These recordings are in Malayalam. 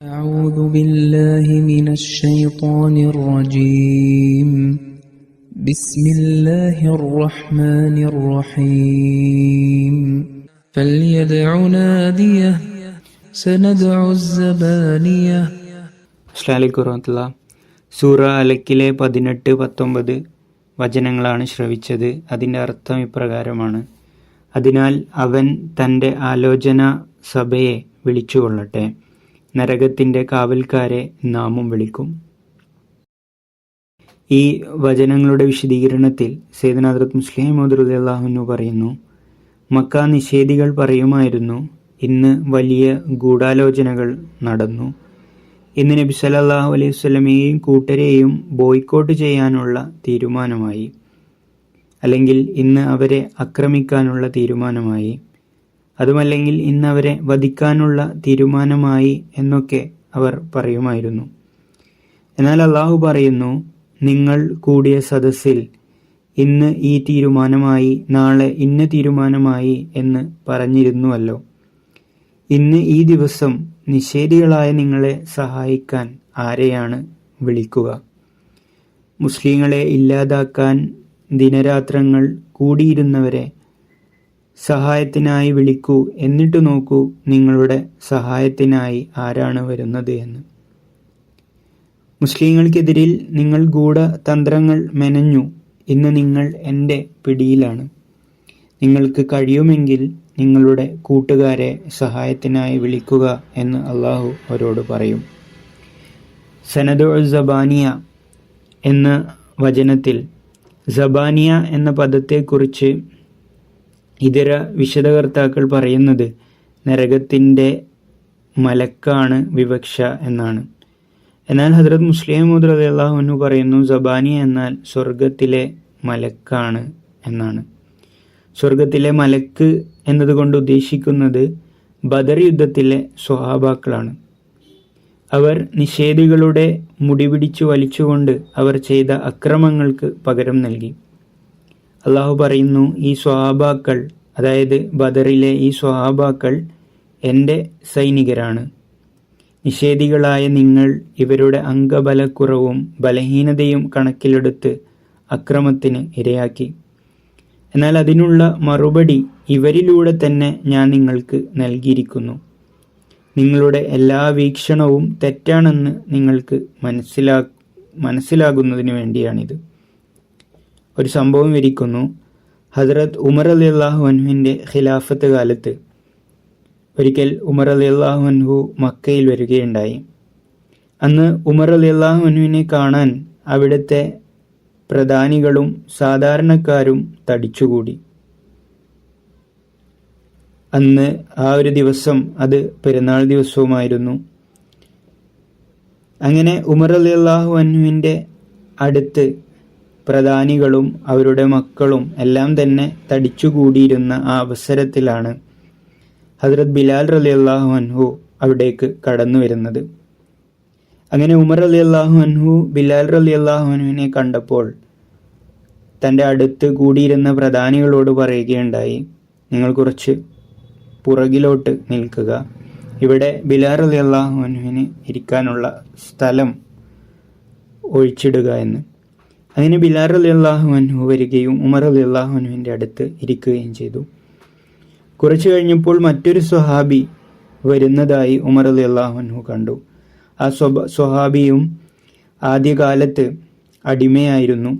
أعوذ بالله من الشيطان الرجيم بسم الله الرحمن الرحيم فليدع ناديه سندع الزبانية അസ്ലാലിക്കു വറഹമത്തുള്ള സൂറ അലക്കിലെ പതിനെട്ട് പത്തൊമ്പത് വചനങ്ങളാണ് ശ്രവിച്ചത് അതിൻ്റെ അർത്ഥം ഇപ്രകാരമാണ് അതിനാൽ അവൻ തൻ്റെ ആലോചന സഭയെ വിളിച്ചുകൊള്ളട്ടെ നരകത്തിന്റെ കാവൽക്കാരെ നാമും വിളിക്കും. ഈ വചനങ്ങളുടെ വിശദീകരണത്തിൽ സേദന ഹദ്രത്ത് മുസ്ലിം മോദുറുദ് അള്ളാഹുനു പറയുന്നു മക്ക നിഷേധികൾ പറയുമായിരുന്നു ഇന്ന് വലിയ ഗൂഢാലോചനകൾ നടന്നു. ഇന്ന് നബി സല്ലല്ലാഹു അലൈഹി വസ്ലമയെയും കൂട്ടരെയും ബോയ്ക്കോട്ട് ചെയ്യാനുള്ള തീരുമാനമായി. അല്ലെങ്കിൽ ഇന്ന് അവരെ ആക്രമിക്കാനുള്ള തീരുമാനമായി. അതുമല്ലെങ്കിൽ ഇന്നവരെ വധിക്കാനുള്ള തീരുമാനമായി എന്നൊക്കെ അവർ പറയുമായിരുന്നു. എന്നാൽ അള്ളാഹു പറയുന്നു നിങ്ങൾ കൂടിയ സദസ്സിൽ ഇന്ന് ഈ തീരുമാനമായി നാളെ ഇന്ന തീരുമാനമായി എന്ന് പറഞ്ഞിരുന്നുവല്ലോ. ഇന്ന് ഈ ദിവസം നിഷേധികളായ നിങ്ങളെ സഹായിക്കാൻ ആരെയാണ് വിളിക്കുക? മുസ്ലിങ്ങളെ ഇല്ലാതാക്കാൻ ദിനരാത്രങ്ങൾ കൂടിയിരുന്നവരെ സഹായത്തിനായി വിളിക്കൂ. എന്നിട്ട് നോക്കൂ നിങ്ങളുടെ സഹായത്തിനായി ആരാണ് വരുന്നത് എന്ന്. മുസ്ലിങ്ങൾക്കെതിരിൽ നിങ്ങൾ ഗൂഢതന്ത്രങ്ങൾ മെനഞ്ഞു. ഇന്ന് നിങ്ങൾ എന്റെ പിടിയിലാണ്. നിങ്ങൾക്ക് കഴിയുമെങ്കിൽ നിങ്ങളുടെ കൂട്ടുകാരെ സഹായത്തിനായി വിളിക്കുക എന്ന് അള്ളാഹു അവരോട് പറയും. സനദു സബാനിയ എന്ന വചനത്തിൽ സബാനിയ എന്ന പദത്തെക്കുറിച്ച് ഇതര വിശദകർത്താക്കൾ പറയുന്നത് നരകത്തിന്റെ മലക്കാണ് വിവക്ഷ എന്നാണ്. എന്നാൽ ഹജ്രത് മുസ്ലിം മുദ്ര അള്ളാഹുനു പറയുന്നു സബാനി എന്നാൽ സ്വർഗത്തിലെ മലക്കാണ് എന്നാണ്. സ്വർഗത്തിലെ മലക്ക് എന്നതുകൊണ്ട് ഉദ്ദേശിക്കുന്നത് ബദർ യുദ്ധത്തിലെ സ്വഹാബാക്കളാണ്. അവർ നിഷേധികളുടെ മുടിപിടിച്ചു വലിച്ചുകൊണ്ട് അവർ ചെയ്ത അക്രമങ്ങൾക്ക് പകരം നൽകി. അള്ളാഹു പറയുന്നു ഈ സ്വഹാബാക്കൾ അതായത് ബദറിലെ ഈ സ്വഹാബാക്കൾ എന്റെ സൈനികരാണ്. നിഷേധികളായ നിങ്ങൾ ഇവരുടെ അംഗബലക്കുറവും ബലഹീനതയും കണക്കിലെടുത്ത് അക്രമത്തിന് ഇരയാക്കി. എന്നാൽ അതിനുള്ള മറുപടി ഇവരിലൂടെ തന്നെ ഞാൻ നിങ്ങൾക്ക് നൽകിയിരിക്കുന്നു. നിങ്ങളുടെ എല്ലാ വീക്ഷണവും തെറ്റാണെന്ന് നിങ്ങൾക്ക് മനസ്സിലാ മനസ്സിലാകുന്നതിന് വേണ്ടിയാണിത്. ഒരു സംഭവം വിരിക്കുന്നു. ഹസ്രത് ഉമർ അലി അള്ളാഹു അൻഹുവിന്റെ ഖിലാഫത്ത് കാലത്ത് ഒരിക്കൽ ഉമർ അലി അള്ളാഹു അൻഹു മക്കയിൽ വരികയുണ്ടായി. അന്ന് ഉമർ അലി അള്ളാഹു അൻഹുവിനെ കാണാൻ അവിടുത്തെ പ്രധാനികളും സാധാരണക്കാരും തടിച്ചുകൂടി. അന്ന് ആ ഒരു ദിവസം അത് പെരുന്നാൾ ദിവസവുമായിരുന്നു. അങ്ങനെ ഉമർ അലി അള്ളാഹു അൻഹുവിന്റെ അടുത്ത് പ്രധാനികളും അവരുടെ മക്കളും എല്ലാം തന്നെ തടിച്ചുകൂടിയിരുന്ന ആ അവസരത്തിലാണ് ഹജ്രത് ബിലാൽ റലി അള്ളാഹു അൻഹു അവിടേക്ക് കടന്നു വരുന്നത്. അങ്ങനെ ഉമർ അലി അള്ളാഹു അൻഹു ബിലാൽ റലി അള്ളാഹു അൻഹുവിനെ കണ്ടപ്പോൾ തന്റെ അടുത്ത് കൂടിയിരുന്ന പ്രധാനികളോട് പറയുകയുണ്ടായി നിങ്ങൾ കുറച്ച് പുറകിലോട്ട് നിൽക്കുക. ഇവിടെ ബിലാൽ അലി അള്ളാഹു അൻഹുവിന് ഇരിക്കാനുള്ള സ്ഥലം ഒഴിച്ചിടുക എന്ന്. അങ്ങനെ ബിലാർ അലി അള്ളാഹു അൻഹു വരികയും ഉമർ അലി അള്ളാഹു അൻഹുവിന്റെ അടുത്ത് ഇരിക്കുകയും ചെയ്തു. കുറച്ചു കഴിഞ്ഞപ്പോൾ മറ്റൊരു സ്വഹാബി വരുന്നതായി ഉമർ അലി അള്ളാഹു അൻഹു കണ്ടു. ആ സ്വഭ സ്വഹാബിയും ആദ്യകാലത്ത് അടിമയായിരുന്നു.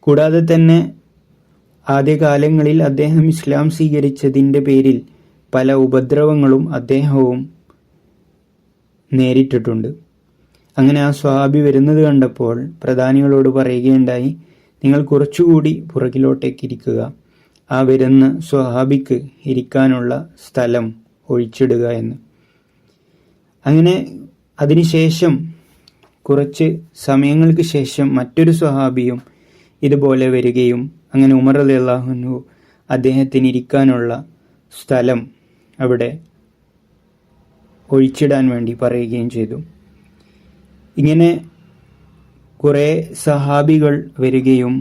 കൂടാതെ തന്നെ ആദ്യകാലങ്ങളിൽ അദ്ദേഹം ഇസ്ലാം സ്വീകരിച്ചതിന്റെ പേരിൽ പല ഉപദ്രവങ്ങളും അദ്ദേഹവും നേരിട്ടിട്ടുണ്ട്. അങ്ങനെ ആ സ്വാബി വരുന്നത് കണ്ടപ്പോൾ പ്രധാനികളോട് പറയുകയുണ്ടായി നിങ്ങൾ കുറച്ചുകൂടി പുറകിലോട്ടേക്ക് ഇരിക്കുക ആ വരുന്ന സ്വഹാബിക്ക് ഇരിക്കാനുള്ള സ്ഥലം ഒഴിച്ചിടുക എന്ന്. അങ്ങനെ അതിനുശേഷം കുറച്ച് സമയങ്ങൾക്ക് ശേഷം മറ്റൊരു സ്വഹാബിയും ഇതുപോലെ വരികയും അങ്ങനെ ഉമർ അലി അള്ളാഹുനു അദ്ദേഹത്തിന് ഇരിക്കാനുള്ള സ്ഥലം അവിടെ ഒഴിച്ചിടാൻ വേണ്ടി പറയുകയും ചെയ്തു. ഇങ്ങനെ കുറേ സഹാബികൾ വരികയും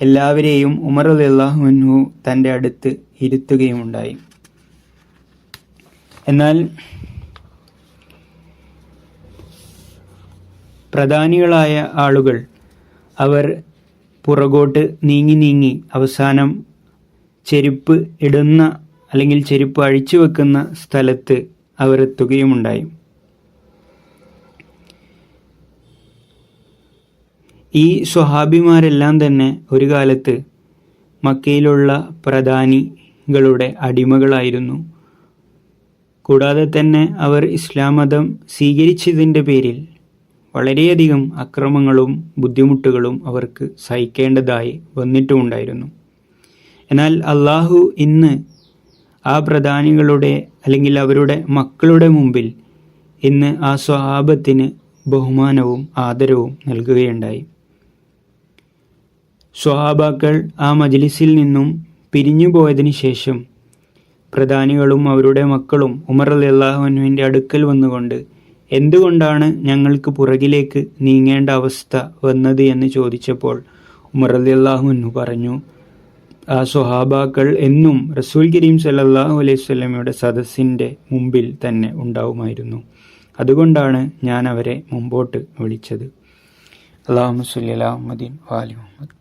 എല്ലാവരെയും ഉമർ അലിള്ളാഹുവിനു തന്റെ അടുത്ത് ഇരുത്തുകയുമുണ്ടായി. എന്നാൽ പ്രധാനികളായ ആളുകൾ അവർ പുറകോട്ട് നീങ്ങി നീങ്ങി അവസാനം ചെരുപ്പ് ഇടുന്ന അല്ലെങ്കിൽ ചെരുപ്പ് അഴിച്ചു വെക്കുന്ന സ്ഥലത്ത് അവർ എത്തുകയുമുണ്ടായി ഈ സ്വഹാബിമാരെല്ലാം തന്നെ ഒരു കാലത്ത് മക്കയിലുള്ള പ്രധാനികളുടെ അടിമകളായിരുന്നു. കൂടാതെ തന്നെ അവർ ഇസ്ലാം മതം സ്വീകരിച്ചതിന്റെ പേരിൽ വളരെയധികം അക്രമങ്ങളും ബുദ്ധിമുട്ടുകളും അവർക്ക് സഹിക്കേണ്ടതായി വന്നിട്ടുമുണ്ടായിരുന്നു. എന്നാൽ അള്ളാഹു ഇന്ന് ആ പ്രധാനികളുടെ അല്ലെങ്കിൽ അവരുടെ മക്കളുടെ മുമ്പിൽ ഇന്ന് ആ സ്വഭാവത്തിന് ബഹുമാനവും ആദരവും നൽകുകയുണ്ടായി. സ്വഹാബാക്കൾ ആ മജ്ലിസിൽ നിന്നും പിരിഞ്ഞു പോയതിനു ശേഷം പ്രധാനികളും അവരുടെ മക്കളും ഉമർ അലി അള്ളാഹുവിന്റെ അടുക്കൽ വന്നുകൊണ്ട് എന്തുകൊണ്ടാണ് ഞങ്ങൾക്ക് പുറകിലേക്ക് നീങ്ങേണ്ട അവസ്ഥ വന്നത്? എന്ന് ചോദിച്ചപ്പോൾ ഉമർ അലി അള്ളാഹുവിനു പറഞ്ഞു ആ സ്വഹാബാക്കൾ എന്നും റസൂൽ കരീം സല്ലല്ലാഹു അലൈഹി സ്വലമയുടെ സദസ്സിന്റെ മുമ്പിൽ തന്നെ ഉണ്ടാവുമായിരുന്നു. അതുകൊണ്ടാണ് ഞാൻ അവരെ മുമ്പോട്ട് വിളിച്ചത്. അള്ളാഹു സല്ലി അലാ മുഹമ്മദീൻ വാലി മുഹമ്മദ്.